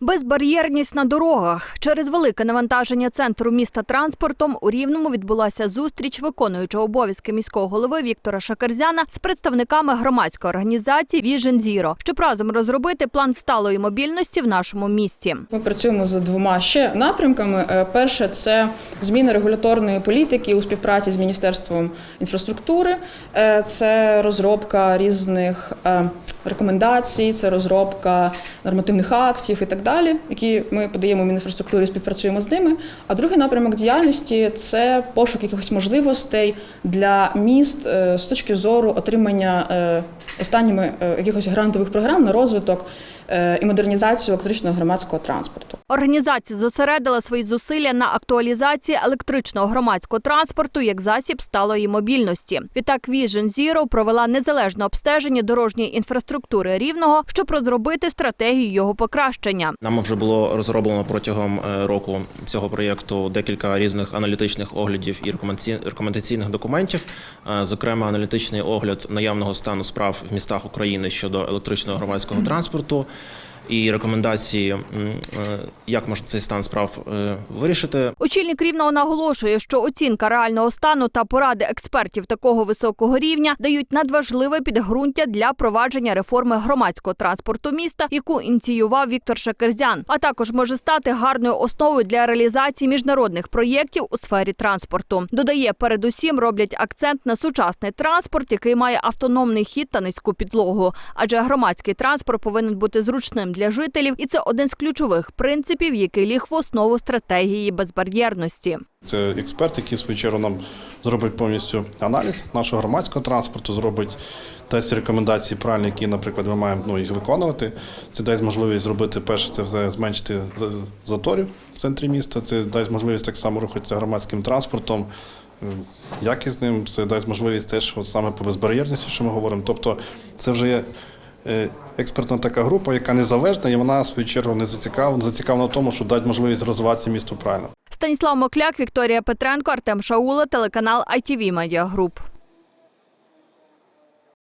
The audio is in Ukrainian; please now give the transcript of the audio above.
Безбар'єрність на дорогах через велике навантаження центру міста транспортом у Рівному відбулася зустріч виконуючого обов'язки міського голови Віктора Шакерзяна з представниками громадської організації Vision Zero, щоб разом розробити план сталої мобільності в нашому місті. Ми працюємо за двома ще напрямками. Е, Перше це зміна регуляторної політики у співпраці з міністерством інфраструктури, Е, це розробка різних е, рекомендацій, це розробка нормативних актів і так далі, які ми подаємо в інфраструктурі, співпрацюємо з ними. А другий напрямок діяльності це пошук якихось можливостей для міст е, з точки зору отримання е, останніми е, якихось грантових програм на розвиток і модернізацію електричного громадського транспорту. Організація зосередила свої зусилля на актуалізації електричного громадського транспорту як засіб сталої мобільності. Відтак Vision Zero провела незалежне обстеження дорожньої інфраструктури рівного, щоб розробити стратегію його покращення. Нам вже було розроблено протягом е, року цього проєкту декілька різних аналітичних оглядів і рекомендаці- рекомендаційних документів. Е, Зокрема, аналітичний огляд наявного стану справ в містах України щодо електричного громадського транспорту. І рекомендації, е, як можна цей стан справ е, вирішити. Очільник рівного наголошує, що оцінка реального стану та поради експертів такого високого рівня дають надважливе підґрунтя для провадження реформи громадського транспорту міста, яку ініціював Віктор Шакерзян, а також може стати гарною основою для реалізації міжнародних проєктів у сфері транспорту. Додає, передусім роблять акцент на сучасний транспорт, який має автономний хід та низьку підлогу, адже громадський транспорт повинен бути зручним для жителів, і це один з ключових принципів, який ліг в основу стратегії безбар'єрності. Це експерт, який свою чергу нам зробить повністю аналіз нашого громадського транспорту, зробить дасть рекомендації правильні, які, наприклад, ми маємо ну, їх виконувати. Це дасть можливість зробити перше, це все зменшити заторів в центрі міста. Це дасть можливість так само рухатися громадським транспортом. е, Якісним, це дасть можливість теж от саме по безбар'єрності, що ми говоримо. Тобто, це вже є експертна така група, яка незалежна, і вона в свою чергу не зацікавлена, зацікавлена в тому, щоб дати можливість розвиватися місту правильно. Станіслав Мокляк, Вікторія Петренко, Артем Шаула, телеканал ITV Media Group.